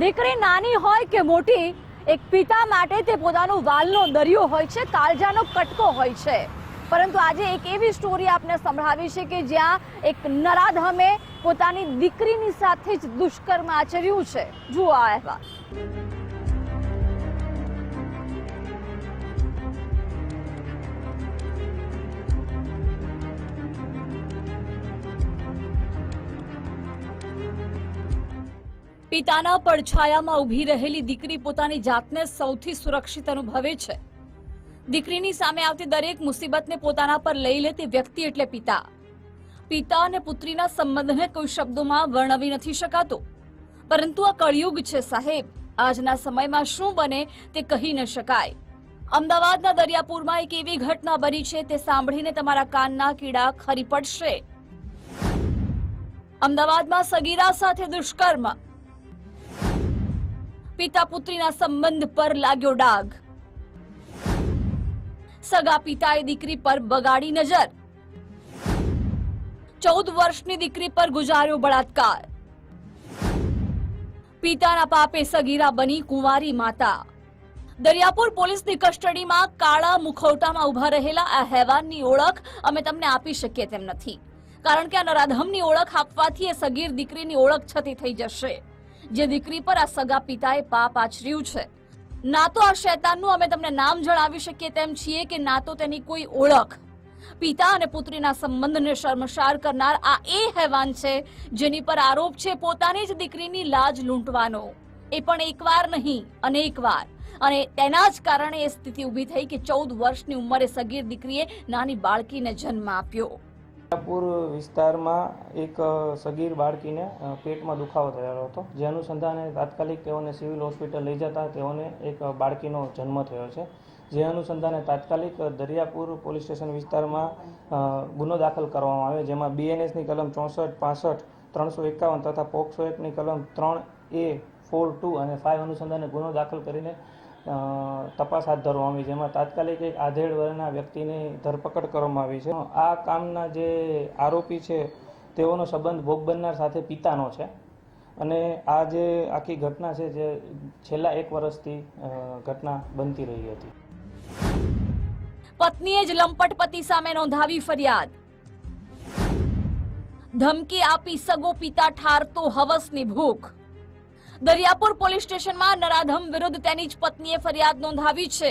દીકરી નાની હોય કે મોટી, એક પિતા માટે તે પોતાનો વાલનો દરિયો હોય છે કાળજાનો કટકો હોય છે. પરંતુ આજે એક એવી સ્ટોરી આપને સંભળાવી છે કે જ્યાં એક નરાધમે પોતાની દીકરીની સાથે જ દુષ્કર્મ આચર્યું છે. જુઓ આ અહેવાલ. પિતાના પડછાયામાં ઊભી રહેલી દીકરી પોતાની જાતને સૌથી સુરક્ષિત અનુભવે છે. દીકરીની સામે આવતી દરેક મુસીબતને પોતાના પર લઈ લેતી વ્યક્તિ એટલે પિતા. પિતા અને પુત્રીના સંબંધને કોઈ શબ્દોમાં વર્ણવી નથી શકાતો. પરંતુ આ કળિયુગ છે સાહેબ. આજના સમયમાં શું બને તે કહી ન શકાય. અમદાવાદના દરિયાપુરમાં એક એવી ઘટના બની છે તે સાંભળીને તમારા કાનના કીડા ખરી પડશે. અમદાવાદમાં સગીરા સાથે દુષ્કર્મ. પિતા પુત્રીના સંબંધ પર લાગ્યો ડાઘ. સગા પિતાએ દીકરી પર બગાડી નજર. ચૌદ વર્ષની દીકરી પર ગુજાર્યો બળાત્કાર. પિતાના પાપે સગીરા બની કુંવારી માતા. દરિયાપુર પોલીસની કસ્ટડીમાં કાળા મુખવટામાં ઊભા રહેલા આ હેવાનની ઓળખ અમે તમને આપી શકીએ તેમ નથી. કારણ કે આ નરાધમની ઓળખ આપવાથી એ સગીર દીકરીની ઓળખ છતી થઈ જશે. જે દીકરી પર આ સગા પિતાએ પાપ આચર્યું છે. ના તો આ શૈતાનનું અમે તમને નામ જણાવી શકીએ તેમ છીએ કે ના તો તેની કોઈ ઓળખ. પિતા અને પુત્રીના સંબંધને શર્મસાર કરનાર આ એ હેવાન છે જેની પર આરોપ છે પોતાની જ દીકરીની લાજ લૂંટવાનો. એ પણ એકવાર નહીં અનેકવાર અને તેના જ કારણે એ સ્થિતિ ઊભી થઈ કે ચૌદ વર્ષની ઉંમરે સગીર દીકરીએ નાની બાળકીને જન્મ આપ્યો. પૂર વિસ્તારમાં એક સગીર બાળકીને પેટમાં દુખાવો થયેલો હતો. જે અનુસંધાને તાત્કાલિક તેઓને સિવિલ હોસ્પિટલ લઈ જતા તેઓને એક બાળકીનો જન્મ થયો છે. જે અનુસંધાને તાત્કાલિક દરિયાપુર પોલીસ સ્ટેશન વિસ્તારમાં ગુનો દાખલ કરવામાં આવ્યો, જેમાં બીએનએસની કલમ ચોસઠ, પાસઠ, ત્રણસો એકાવન તથા પોક્સો એક્ટની કલમ ત્રણ એ, ફોર ટુ અને ફાઇવ અનુસંધાને ગુનો દાખલ કરીને તપાસ હાથ ધરવામાં આવી જેમાં તાત્કાલિક એક આધેડ વર્ગના વ્યક્તિની ધરપકડ કરવામાં આવી છે. આ કામના જે આરોપી છે, તેઓનો સંબંધ ભોગ બનનાર સાથે પિતાનો છે. અને આ જે આખી ઘટના છે, જે છેલ્લા એક વર્ષથી ઘટના બનતી રહી હતી. પત્નીએ જ લંપટ પતિ સામે નોંધાવી ફરિયાદ. ધમકી આપી સગો પિતા ઠારતો હવસની ભૂખ. દરિયાપુર પોલીસ સ્ટેશનમાં નરાધમ વિરુદ્ધ તેની જ પત્નીએ ફરિયાદ નોંધાવી છે.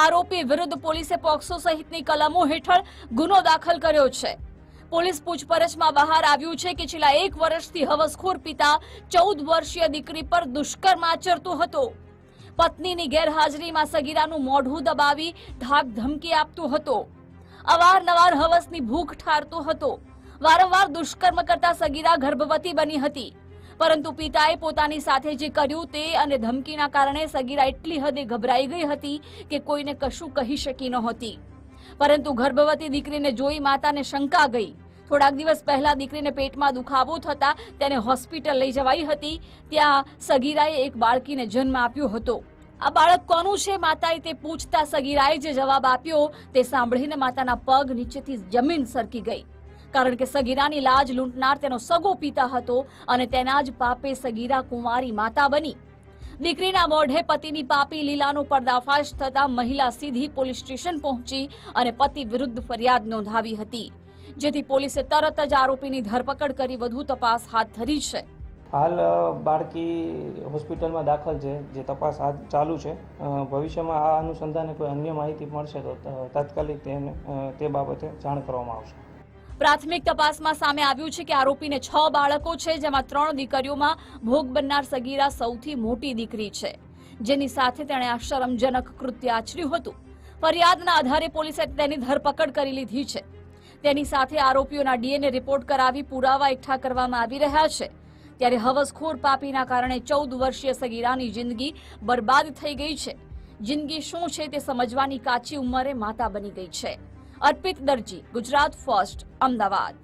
આરોપી વિરુદ્ધ પોલીસે પોક્સો સહિતની કલમો હેઠળ ગુનો દાખલ કર્યો છે. પોલીસ પૂછપરછમાં બહાર આવ્યું છે કે છેલ્લા એક વર્ષથી હવસખોર પિતા ચૌદ વર્ષીય દીકરી પર દુષ્કર્મ આચરતો હતો. પત્નીની ગેરહાજરીમાં સગીરાનું મોઢું દબાવી ધાક ધમકી આપતો હતો. અવારનવાર હવસની ભૂખ ઠારતો હતો. વારંવાર દુષ્કર્મ કરતા સગીરા ગર્ભવતી બની હતી. પરંતુ પિતાએ પોતાની સાથે જે કર્યું તે અને ધમકીના કારણે સગીરા એટલી હદે ગભરાઈ ગઈ હતી કે કોઈને કશું કહી શકી નહોતી. પરંતુ ગર્ભવતી દીકરીને જોઈ માતાને શંકા ગઈ. થોડાક દિવસ પહેલા દીકરીને પેટમાં દુખાવો થતા તેને હોસ્પિટલ લઈ જવાઈ હતી. ત્યાં સગીરાએ એક બાળકીને જન્મ આપ્યો હતો. આ બાળક કોનું છે? માતાએ તે પૂછતા સગીરાએ જે જવાબ આપ્યો તે સાંભળીને માતાના પગ નીચેથી જમીન સરકી ગઈ. કારણ કે સગીરાની લાજ લૂંટનાર તેનો સગો પિતા હતો અને તેના જ પાપે સગીરા કુંવારી માતા બની. દીકરીના મોઢે પતિની પાપી લીલાનો પર્દાફાશ થતા મહિલા સીધી પોલીસ સ્ટેશન પહોંચી અને પતિ વિરુદ્ધ ફરિયાદ નોંધાવી હતી. જેથી પોલીસે તરત જ આરોપીની ધરપકડ કરી વધુ તપાસ હાથ ધરી છે. હાલ બાળકી હોસ્પિટલમાં દાખલ છે, જે તપાસ હાથ ચાલુ છે. ભવિષ્યમાં આ અનુસંધાને કોઈ અન્ય માહિતી મળશે તો તાત્કાલિક તેને તે બાબતે જાણ કરવામાં આવશે. પ્રાથમિક તપાસમાં સામે આવ્યું છે કે આરોપીને છ બાળકો છે, જેમાં ત્રણ દીકરીઓમાં ભોગ બનનાર સગીરા સૌથી મોટી દીકરી છે. જેની સાથે તેણે આ શરમજનક કૃત્ય આચર્યું હતું. ફરિયાદના આધારે પોલીસે તેની ધરપકડ કરી લીધી છે. તેની સાથે આરોપીઓના ડીએનએ રિપોર્ટ કરાવી પુરાવા એકઠા કરવામાં આવી રહ્યા છે. ત્યારે હવસખોર પાપીના કારણે ચૌદ વર્ષીય સગીરાની જિંદગી બરબાદ થઈ ગઈ છે. જિંદગી શું છે તે સમજવાની કાચી ઉંમરે માતા બની ગઈ છે. અર્પિત દરજી ગુજરાત ફર્સ્ટ અમદાવાદ.